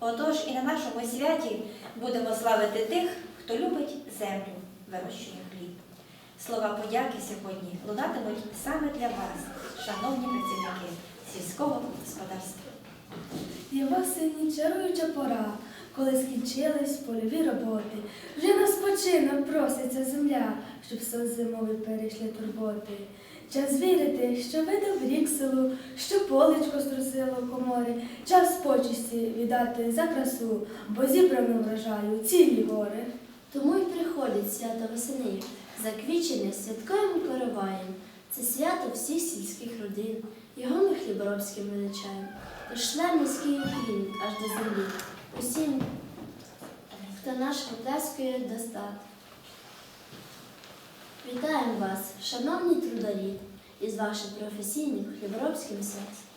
Отож і на нашому святі будемо славити тих, хто любить землю, вирощує хліб. Слова подяки сьогодні лунатимуть саме для вас, шановні працівники сільського господарства. Ява сині чаруюча пора, коли скінчились польові роботи. Вже на спочинок проситься земля, щоб сон зимовий перейшли турботи. Час вірити, що видав рік селу, що полечко струсило в коморі, час почесті віддати за красу, бо зібрами врожаю цілі гори. Тому й приходять свято весени, заквічене святковим короваєм. Це свято всіх сільських родин, його ми хліборобським величаємо. Тож шлем низький уклін аж до землі. Усім, хто наш поплескує достат. Вітаємо вас, шановні трударі, із ваших професійних хліборобських серць.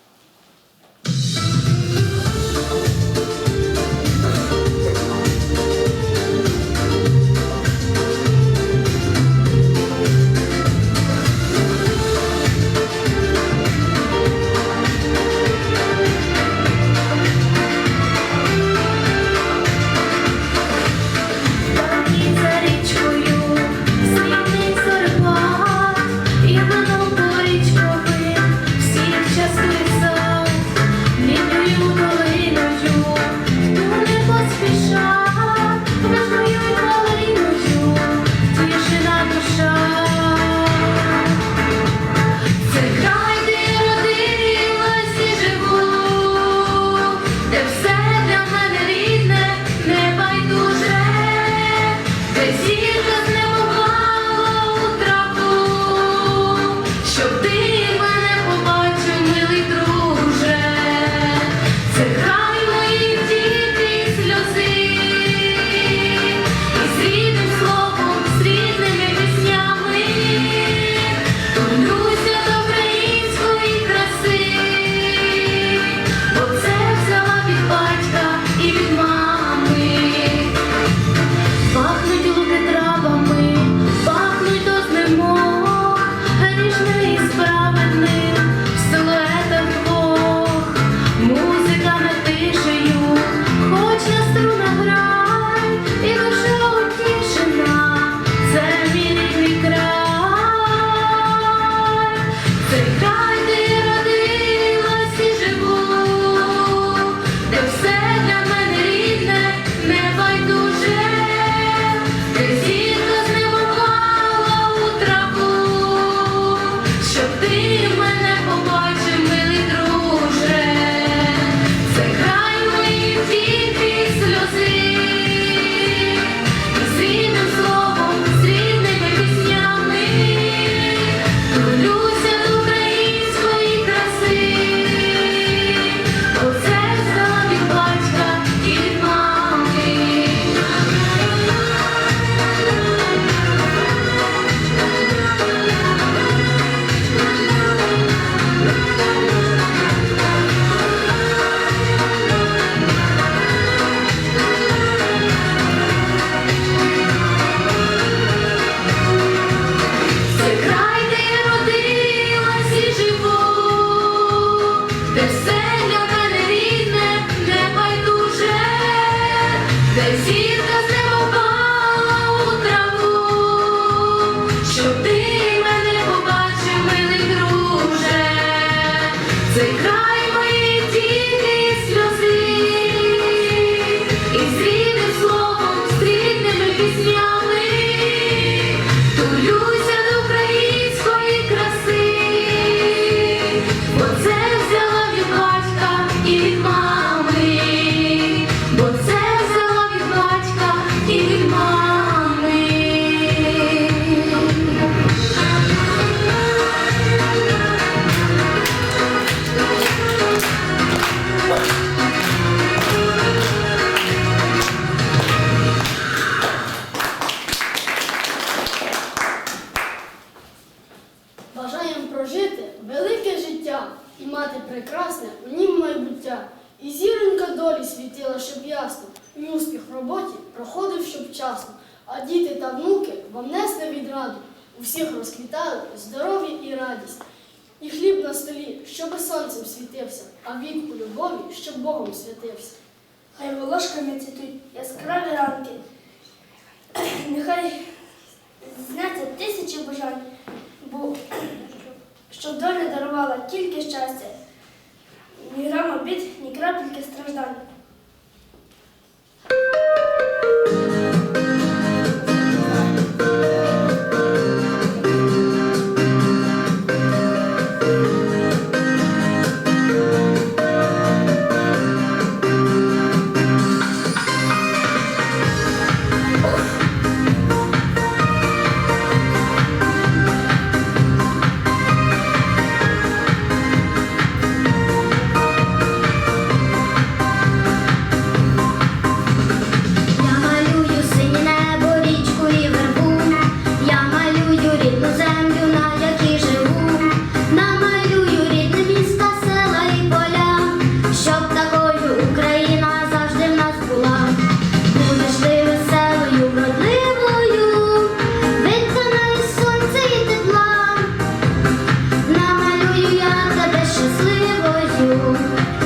Щасливою, щоб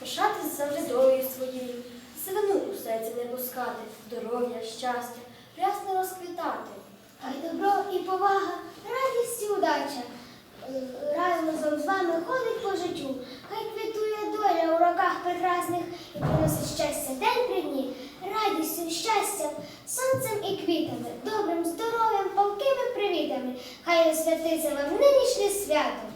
Пишати за заврядою своєю, сивину у серці не пускати, здоров'я, щастя, рясно розквітати. Хай добро і повага, радість і удача. Разом з вами ходить по життю. Хай квітує доля у роках прекрасних і приносить щастя день при дні, радістю, щастям, сонцем і квітами, добрим здоров'ям, палкими привітами. Хай освятиться вам нинішнє свято.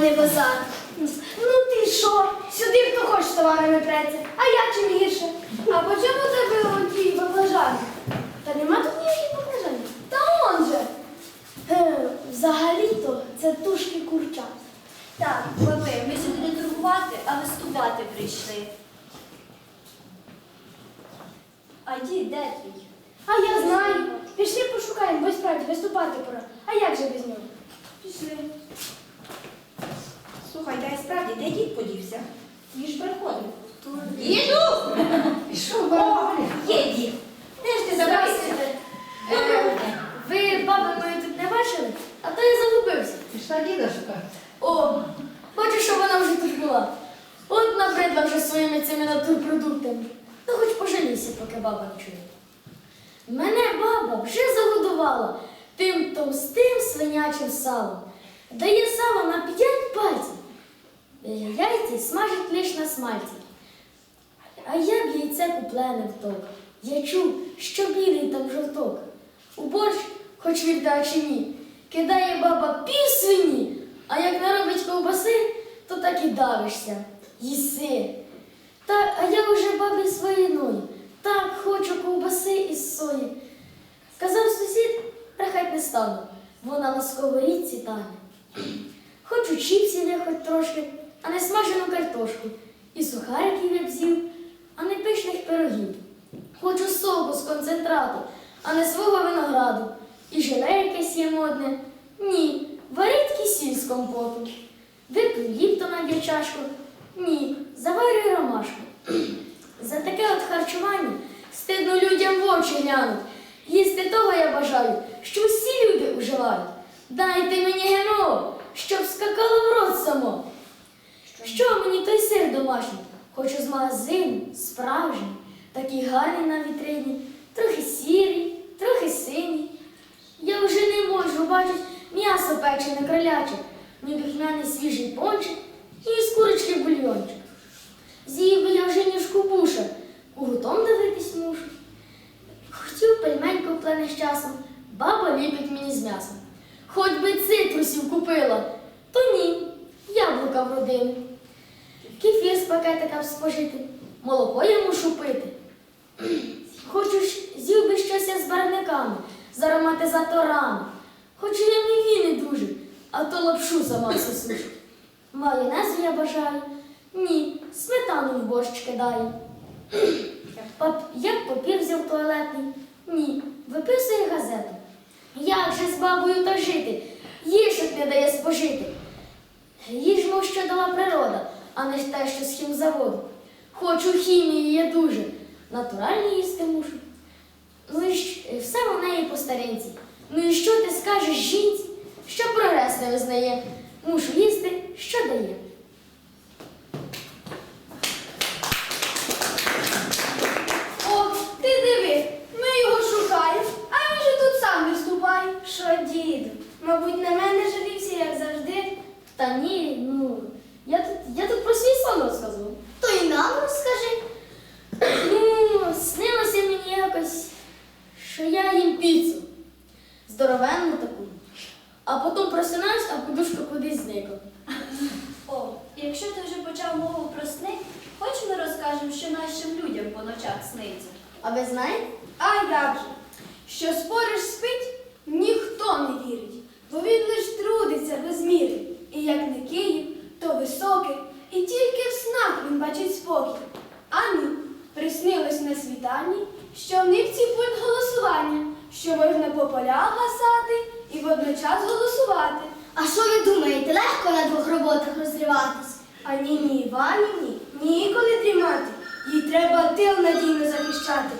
пане базар. Ну ти що? Сюди хто хоче товарами преться, а я чим гірше. А по чому шукати. О, бачу, що вона вже тут була. От набридла вже своїми цими натурпродуктами. Ну хоч пожалійся, поки баба не чує. Мене баба вже загодувала тим товстим свинячим салом. Дає сало на п'ять пальців. Яйці смажить лиш на смальці. А я б яйце куплене вток. Я чув, що білий там жовток. У борщ, хоч віддай чи ні, кидає баба пів свині, а як наробить ковбаси, то так і давишся. Їси. Та, а я вже бабі своїною. Так хочу ковбаси із сої. Сказав сусід, брехать не стану. Вона на сковорідці тане. Хочу чіпсів я хоч трошки, а не смажену картошку. І сухариків я б з'їв, а не пишних пирогів. Хочу соку з концентрату, а не свого винограду. І желе якесь є модне. Ні, варить кисіль з компоту. Випив ліптона для чашку. Ні, заварюю ромашку. За таке от харчування стидно людям в очі глянуть. Їсти того я бажаю, що всі люди уживають. Дайте мені гено, щоб скакало в рот само. Що мені той сир домашній? Хочу з магазину, справжній, такий гарний на вітрині, трохи сірий, трохи синій. Я вже не можу бачити м'ясо печене кроляче, ні духмяний свіжий пончик, і з курочки бульйончик. З'їв би я вже ніжку буша, кугутом дивитись мушу. Хотів пельмень куплений з часом, баба ліпить мені з м'ясом. Хоч би цитрусів купила, то ні, яблука в родину. Кефір з пакетика спожити, молоко я мушу пити. Хочу з'їв би щось з барвниками, з ароматизаторами. Хочу я не дуже, а то лапшу сама сосушу. Майонезу я бажаю. Ні, сметану в борщ кидаю. Як папір взяв туалетний? Ні, виписує газету. Як же з бабою та жити? Їжок не дає спожити. Їжмо, що дала природа, а не те, що з хімзаводу. Хочу хімії я дуже, натуральні їсти мушу. Ну і все у неї по старинці. Ну і що ти скажеш жінці, що прогрес не визнає? Мушу їсти, що дає. О, ти диви, ми його шукаємо, а він же тут сам виступає. Що, діду? Мабуть, на мене жалівся, як завжди. Та ні, ну, я тут, я тут про свій сон розказував. То й нам розкажи. Ну, снилося мені якось, що я їм піцу. Здоровенну таку. А потім просинаюсь, а подушка кудись зникла. О, якщо ти вже почав мову про сни, хоч ми розкажемо, що нашим людям по ночах сниться. А ви знаєте? А як же? Що спориш спить, ніхто не вірить, бо він лиш трудиться без міри. І як не Київ, то високий, і тільки в снах він бачить спокій. А ні, приснилось на світанні, що в нивці пульт голосування, що можна по полях гасати і водночас голосувати. А що ви думаєте, легко на двох роботах розриватись? А ні, ні, Іванівні, ніколи дрімати. Їй треба тил надійно захищати.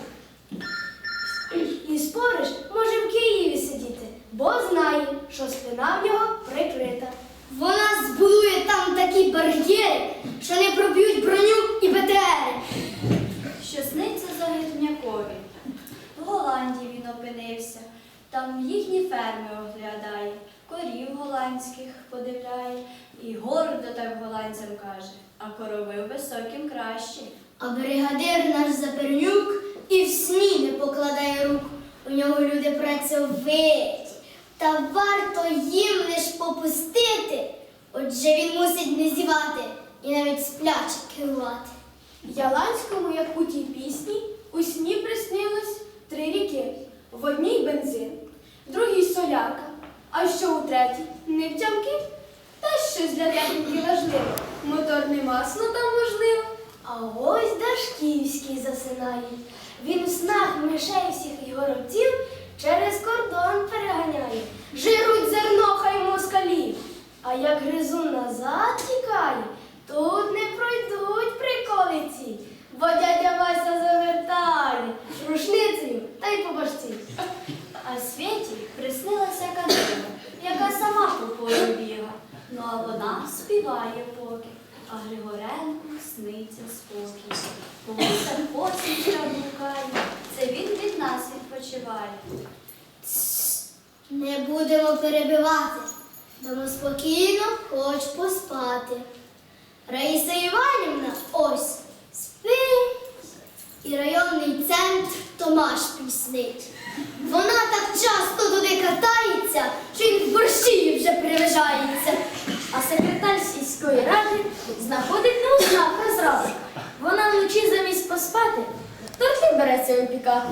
І спориш, може в Києві сидіти, бо знає, що спина в нього прикрита. Вона збудує там такі бар'єри, що не проб'ють броню і БТРи. Що сниться Загірнякові. В Голландії він опинився, там їхні ферми оглядає, корів голландських подивляє, і гордо так каже, а корови в високім краще. А бригадир наш Запернюк і в сні не покладає рук. У нього люди працьовиті, та варто їм лиш попустити. Отже він мусить не зівати і навіть спляче керувати. Яланському, як у тій пісні, у сні приснилось три ріки. В одній бензин, в другій соляка, а що у третій нефтянки? Та щось для техніки важливе. Моторне масло там можливо. А ось Дашківський засинає. Він в снах мишей всіх і горобців через кордон переганяє. Жируть зерно хай москалі. А як гризун назад тікає, тут не пройдуть приколи ці. Бо дядя Вася завертає рушницею та й по башці. А світі приснилася калина, яка сама по полю біга. Ну а вона співає поки, а Григоренку сниться спокій. По вулицях посічка блукає, це він від нас відпочиває. Не будемо перебивати, дамо спокійно хоч поспати. Раїса Іванівна ось спить. І районний центр Томаш піснить. Вона так часто туди катається, що він в борщі вже привижається. А секретар сільської ради знаходить на узнак розради. Вона вночі замість поспати, торти береться випікати.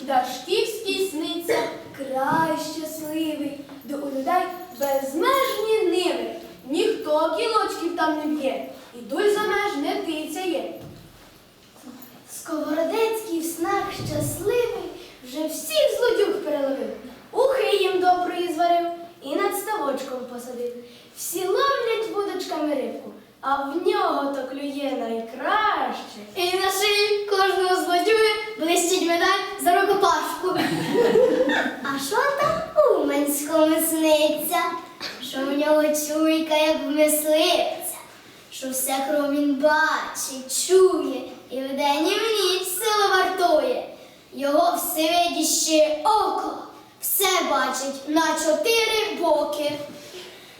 Дашківський сниться край щасливий, де у людей безмежні ниви. Ніхто кілочків там не б'є, і дуль за меж не тицяє. Сковородецький в снах щасливий вже всіх злодюг переловив, ухи їм доброї зварив і над ставочком посадив. Всі ловлять вудочками рибку, а в нього то клює найкраще. І на шиї кожного злодюги блистить медаль за рукопашку. А що там Уманському сниться? Що в нього чуйка, як мисливця, що все кров він бачить, чує, і вдень і в ніч силу вартує. Його всевидяще око все бачить на чотири боки,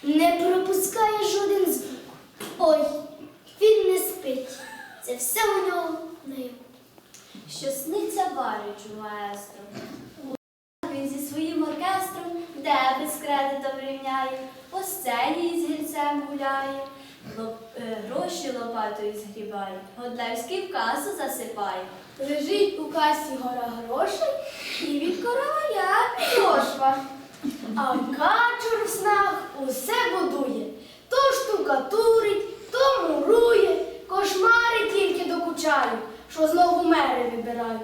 не пропускає жоден звук. Ой, він не спить. Це все у нього наяву. що сниться Баричу маестро. Він зі своїм оркестром дебет з кредитом рівняє, по сцені із гільцем гуляє, лоп- е, гроші лопатою згрібає, Годлевський в касу засипає. Лежить у касі гора грошей і від коровая підошва. А качур в снах усе будує. То штукатурить, то мурує, кошмари тільки докучають, що знову мери вибирають.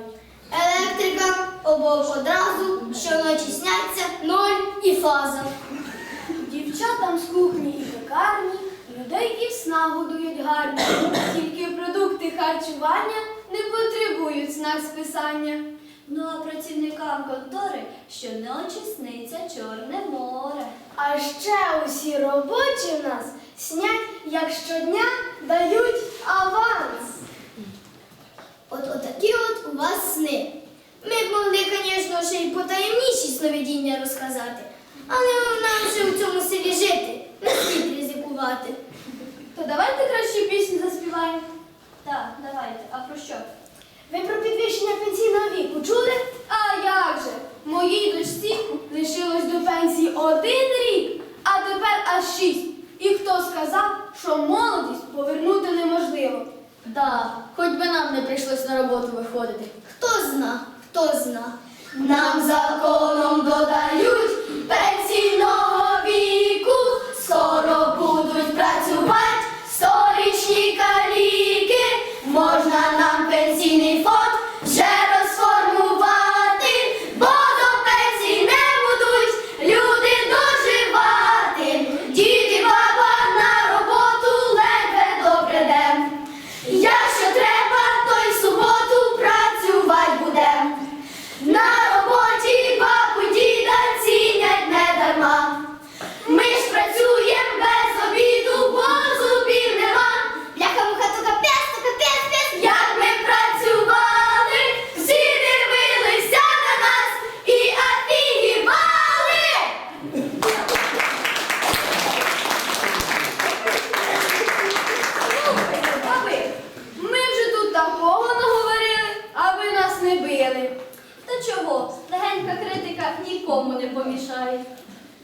Електрика обох одразу, щоночі сняться ноль і фаза. Дівчатам з кухні і пекарні людей і в сна годують гарно. Тільки продукти харчування не потребують знак списання. Ну а працівникам контори щоночі сниться Чорне море. А ще усі робочі в нас снять, як щодня дають аванс. От отакі от у вас сни. Ми б могли, звісно, ще й потаємніші сновидіння розказати, але нам вже у цьому селі жити, не слід ризикувати. То давайте краще пісню заспіваємо. Так, давайте. А про що? Ви про підвищення пенсійного віку чули? А як же? Моїй дочці лишилось до пенсії один рік, а тепер аж шість. І хто сказав, що молодість повернути неможливо? Да, хоч би нам не прийшлось на роботу виходити. Хто зна, хто зна. Нам законом додають пенсійного віку, скоро будуть працювати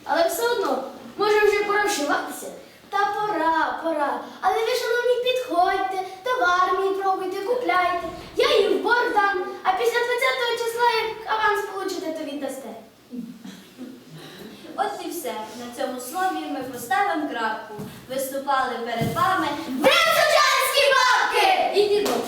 Але все одно, може вже пора вшиватися? Та пора, пора. Але ви, шановні, підходьте, товар мій пробуйте, купляйте. Я їм в борг дам, а після 20 числа, як аванс получите, то віддасте. От і все. На цьому слові ми поставимо крапку. Виступали перед вами Ви сучанські бабки! і дідок.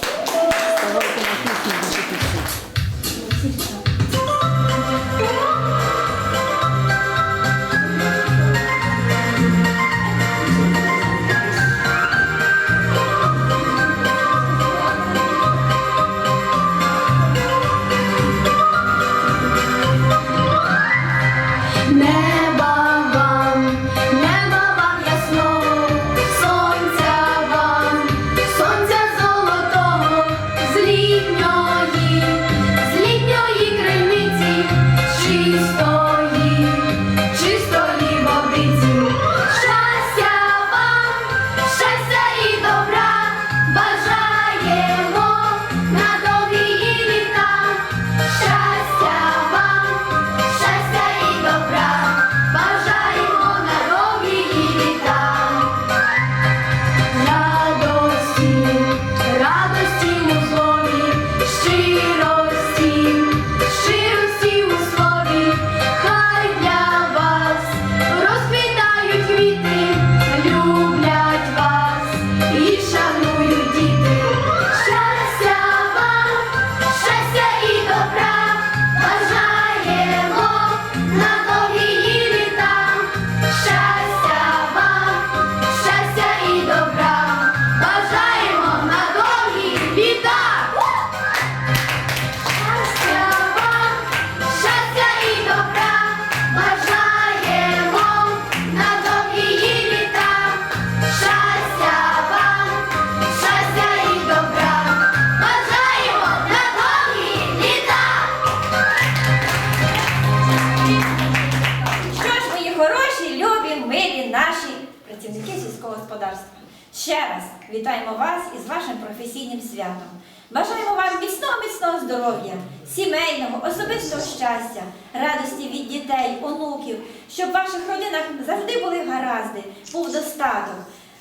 Вітаємо вас із вашим професійним святом. Бажаємо вам міцного міцного здоров'я, сімейного, особистого щастя, радості від дітей, онуків, щоб в ваших родинах завжди були гаразди, був достаток,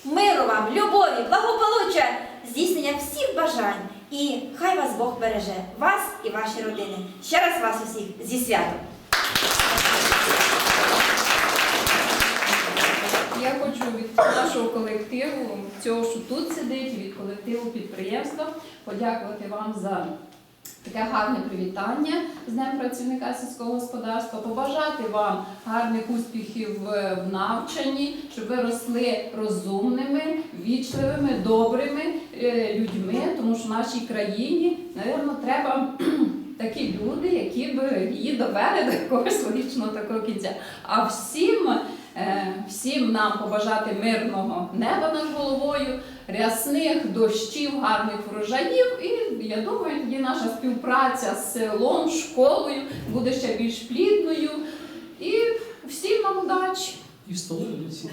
миру вам, любові, благополуччя, здійснення всіх бажань. І хай вас Бог береже, вас і ваші родини. Ще раз вас усіх зі святом! Я хочу від нашого колективу, цього, що тут сидить, від колективу підприємства, подякувати вам за таке гарне привітання з Днем працівника сільського господарства, побажати вам гарних успіхів в навчанні, щоб ви росли розумними, вічливими, добрими е, людьми, тому що в нашій країні, напевно, треба такі люди, які б її довели до якогось логічного такого кінця. А всім всім нам побажати мирного неба над головою, рясних дощів, гарних врожаїв. І я думаю, тоді наша співпраця з селом, школою буде ще більш плідною. І всім нам удачі! І столи всі.